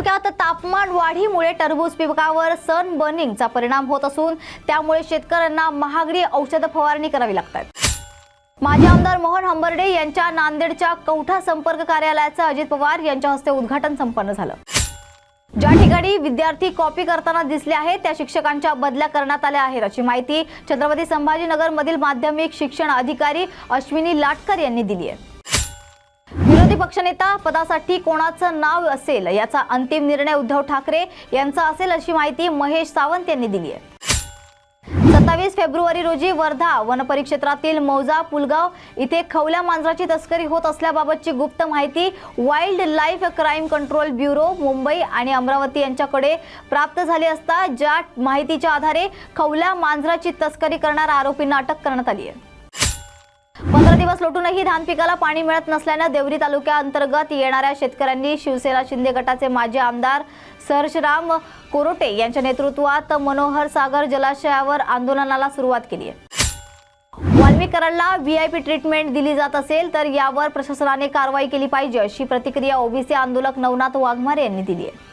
तालुक्यात तापमान वाढीमुळे टरबूज पिकावर सन बर्निंगचा परिणाम होत असून त्यामुळे शेतकऱ्यांना महागडी औषध फवारणी करावी लागतात. माजी आमदार मोहन हंबर्डे यांच्या नांदेडच्या कवठा संपर्क कार्यालयाचं अजित पवार यांच्या हस्ते उद्घाटन संपन्न झालं. ज्या ठिकाणी विद्यार्थी कॉपी करताना दिसले आहेत त्या शिक्षकांच्या बदल्या करण्यात आल्या आहेत अशी माहिती छत्रपती संभाजीनगर मधील माध्यमिक शिक्षण अधिकारी अश्विनी लाटकर यांनी दिली आहे. पक्षनेता पदासाठी कोणाचं नाव असेल याचा अंतिम निर्णय उद्धव ठाकरे यांचा असेल अशी माहिती महेश सावंत यांनी दिली आहे. सत्तावीस फेब्रुवारी रोजी वर्धा वनपरिक्षेत्रातील मौजा पुलगाव इथे खवल्या मांजराची तस्करी होत असल्याबाबतची गुप्त माहिती wild life crime control bureau Mumbai आणि अमरावती यांच्याकडे प्राप्त झाली असता ज्या माहितीच्या आधारे खवल्या मांजराची तस्करी करणाऱ्या आरोपींना अटक करण्यात आली आहे. दिवस लोटूनही धान पिकाला पाणी मिळत नसल्यानं देवरी तालुक्याअंतर्गत येणाऱ्या शेतकऱ्यांनी शिवसेना शिंदे गटाचे माजी आमदार सरशराम कोरोटे यांच्या नेतृत्वात मनोहर सागर जलाशयावर आंदोलनाला सुरुवात केली आहे. वाल्मीकरांना पी ट्रीटमेंट दिली जात असेल तर यावर प्रशासनाने कारवाई केली पाहिजे अशी प्रतिक्रिया ओबीसी आंदोलक नवनाथ वाघमारे यांनी दिली आहे.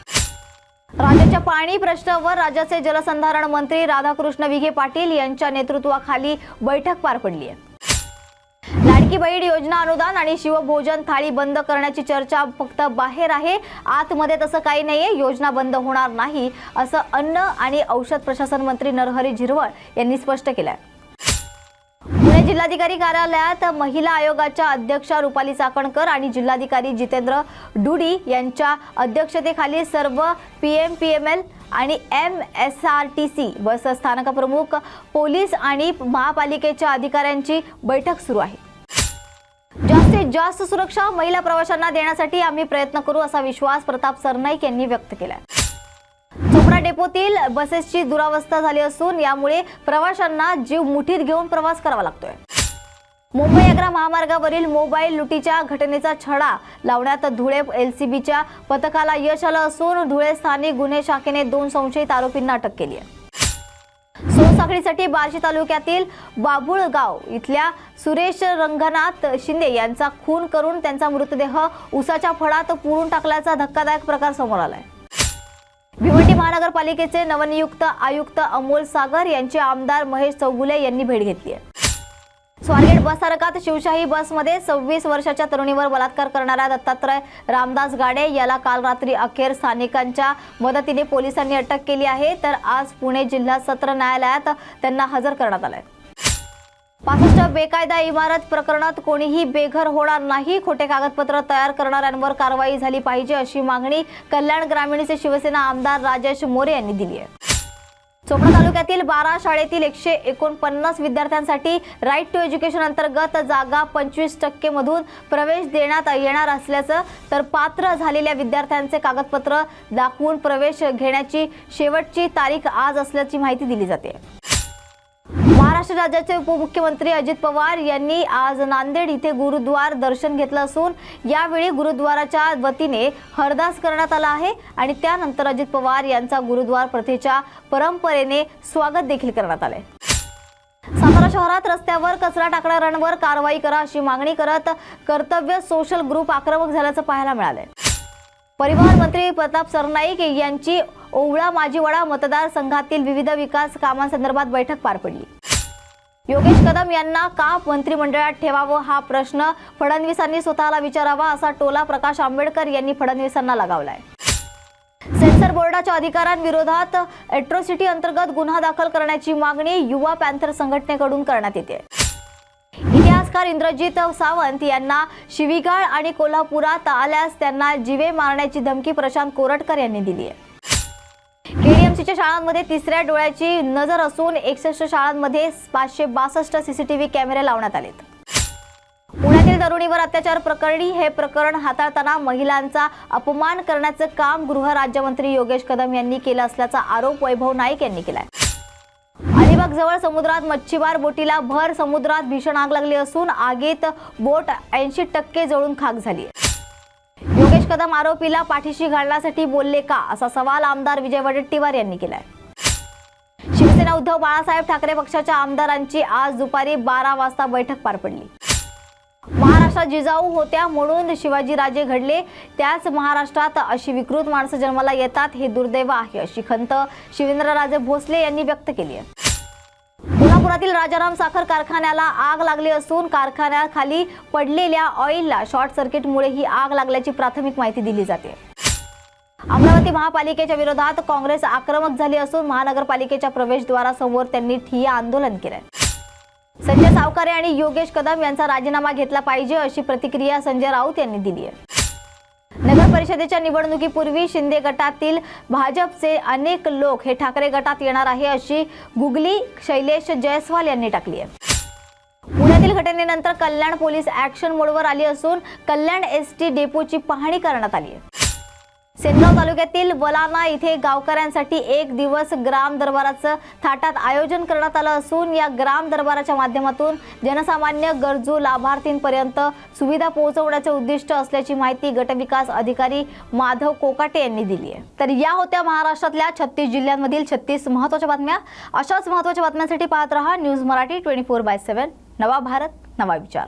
राज्याच्या पाणी प्रश्नावर राज्याचे जलसंधारण मंत्री राधाकृष्ण विखे पाटील यांच्या नेतृत्वाखाली बैठक पार पडली आहे. लाडकी बहीण योजना अनुदान आणि शिवभोजन थाळी बंद करण्याची चर्चा फक्त बाहेर आहे. आतमध्ये तसं काही नाहीये. योजना बंद होणार नाही असं अन्न आणि औषध प्रशासन मंत्री नरहरी झिरवळ यांनी स्पष्ट केलंय. पुणे जिल्हाधिकारी कार्यालयात महिला आयोगाच्या अध्यक्षा रुपाली चाकणकर आणि जिल्हाधिकारी जितेंद्र डुडी यांच्या अध्यक्षतेखाली सर्व P M P M L आणि M S R T C bus स्थानकप्रमुख पोलीस आणि महापालिकेच्या अधिकाऱ्यांची बैठक सुरू आहे. जास्तीत जास्त सुरक्षा महिला प्रवाशांना देण्यासाठी आम्ही प्रयत्न करू असा विश्वास प्रताप सरनाईक यांनी व्यक्त केला चोपडा डेपोतील बसेसची दुरावस्था झाली असून यामुळे प्रवाशांना जीव मुठीत घेऊन प्रवास करावा लागतोय. मुंबई आग्रा महामार्गावरील मोबाईल लुटीच्या घटनेचा छडा लावण्यात धुळे एलसीबीच्या पथकाला यश आलं असून धुळे स्थानिक गुन्हे शाखेने दोन संशयित आरोपींना अटक केली आहे. सोनसाखळीसाठी बार्शी तालुक्यातील बाबुळगाव इथल्या सुरेश रंगनाथ शिंदे यांचा खून करून त्यांचा मृतदेह उसाच्या फळात पुरून टाकल्याचा धक्कादायक प्रकार समोर आलाय. भिवंडी महानगरपालिकेचे नवनियुक्त आयुक्त अमोल सागर यांची आमदार महेश चौगुले यांनी भेट घेतली आहे. स्वारगेट बस स्थानकात शिवशाही बसमध्ये सव्वीस वर्षाच्या तरुणीवर बलात्कार करणाऱ्या दत्तात्रय रामदास गाडे याला काल रात्री अखेर स्थानिकांच्या मदतीने पोलिसांनी अटक केली आहे. तर आज पुणे जिल्हा सत्र न्यायालयात त्यांना हजर करण्यात आलंय. पासष्ट बेकायदा इमारत प्रकरणात कोणीही बेघर होणार नाही. खोटे कागदपत्र तयार करणाऱ्यांवर कारवाई झाली पाहिजे अशी मागणी कल्याण ग्रामीणचे शिवसेना आमदार राजेश मोरे यांनी दिली आहे. चोपडा तालुक्यातील बारा शाळेतील एकशे एकोणपन्नास विद्यार्थ्यांसाठी राईट टू एज्युकेशन अंतर्गत जागा पंचवीस टक्के मधून प्रवेश देण्यात येणार असल्याचं तर पात्र झालेल्या विद्यार्थ्यांचे कागदपत्र दाखवून प्रवेश घेण्याची शेवटची तारीख आज असल्याची माहिती दिली जाते. महाराष्ट्र राज्याचे उपमुख्यमंत्री अजित पवार यांनी आज नांदेड इथे गुरुद्वार दर्शन घेतलं असून यावेळी गुरुद्वाराच्या वतीने हरदास करण्यात आला आहे आणि त्यानंतर अजित पवार यांचा गुरुद्वार प्रथेच्या परंपरेने स्वागत देखील करण्यात आले सातारा शहरात रस्त्यावर कचरा टाकणाऱ्यांवर कारवाई करा अशी मागणी करत कर्तव्य सोशल ग्रुप आक्रमक झाल्याचं पाहायला मिळालंय. परिवहन मंत्री प्रताप सरनाईक यांची ओवळा माजीवाडा मतदारसंघातील विविध विकास कामांसंदर्भात बैठक पार पडली. योगेश कदम यांना का मंत्रिमंडळात ठेवावं हा प्रश्न फडणवीसांनी स्वतःला विचारावा असा टोला प्रकाश आंबेडकर यांनी फडणवीसांना लगावलाय. सेन्सर बोर्डाच्या अधिकाऱ्यांविरोधात एट्रोसिटी अंतर्गत गुन्हा दाखल करण्याची मागणी युवा पॅन्थर संघटनेकडून करण्यात येते. इतिहासकार इंद्रजित सावंत यांना शिवीगाळ आणि कोल्हापुरात आल्यास त्यांना जीवे मारण्याची धमकी प्रशांत कोरटकर यांनी दिली आहे एमसीच्या शाळांमध्ये तिसऱ्या डोळ्याची नजर असून एकसष्ट शाळांमध्ये पाचशे बासष्ट सीसीटीव्ही कॅमेरे लावण्यात आलेत. पुण्यातील तरुणीवर अत्याचार प्रकरणी हे प्रकरण हाताळताना महिलांचा अपमान करण्याचं काम गृहराज्यमंत्री योगेश कदम यांनी केलं असल्याचा आरोप वैभव नाईक यांनी केलाय. अलिबाग जवळ समुद्रात मच्छीमार बोटीला भर समुद्रात भीषण आग लागली असून आगीत बोट ऐंशी टक्के जळून खाक झाली आहे योगेश कदम आरोपीला पाठीशी घालण्यासाठी बोलले का? असा सवाल आमदार विजय वडेट्टीवार यांनी केलाय. शिवसेना उद्धव बाळासाहेब ठाकरे पक्षाच्या आमदारांची आज दुपारी बारा वाजता बैठक पार पडली. महाराष्ट्रात जिजाऊ होत्या म्हणून शिवाजीराजे घडले. त्याच महाराष्ट्रात अशी विकृत माणसं जन्माला येतात हे दुर्दैव आहे अशी खंत शिवेंद्रराजे भोसले यांनी व्यक्त केली आहे. नागपुरातील राजाराम साखर कारखान्याला आग लागली असून कारखान्याखाली पडलेल्या ऑइलला शॉर्ट सर्किटमुळे ही आग लागल्याची प्राथमिक माहिती दिली जाते. अमरावती महापालिकेच्या विरोधात काँग्रेस आक्रमक झाली असून महानगरपालिकेच्या प्रवेशद्वारासमोर त्यांनी ठिय्या आंदोलन केलंय. संजय सावकारे आणि योगेश कदम यांचा राजीनामा घेतला पाहिजे अशी प्रतिक्रिया संजय राऊत यांनी दिली आहे नगर परिषदेच्या निवडणुकीपूर्वी शिंदे गटातील भाजपचे अनेक लोक हे ठाकरे गटात येणार आहे अशी गुगली शैलेश जयस्वाल यांनी टाकली आहे. पुण्यातील घटनेनंतर कल्याण पोलीस ऍक्शन मोडवर आली असून कल्याण एस टी डेपोची पाहणी करण्यात आली आहे. सेनगाव तालुक्यातील वलाना इथे गावकऱ्यांसाठी एक दिवस ग्राम दरबाराचं थाटात आयोजन करण्यात आलं असून या ग्राम दरबाराच्या माध्यमातून जनसामान्य गरजू लाभार्थींपर्यंत सुविधा पोहोचवण्याचे उद्दिष्ट असल्याची माहिती गटविकास अधिकारी माधव कोकाटे यांनी दिली आहे. तर या होत्या महाराष्ट्रातल्या छत्तीस जिल्ह्यांमधील छत्तीस महत्त्वाच्या बातम्या. अशाच महत्त्वाच्या बातम्यांसाठी पाहत रहा news Marathi twenty four by seven. नवा भारत नवा विचार.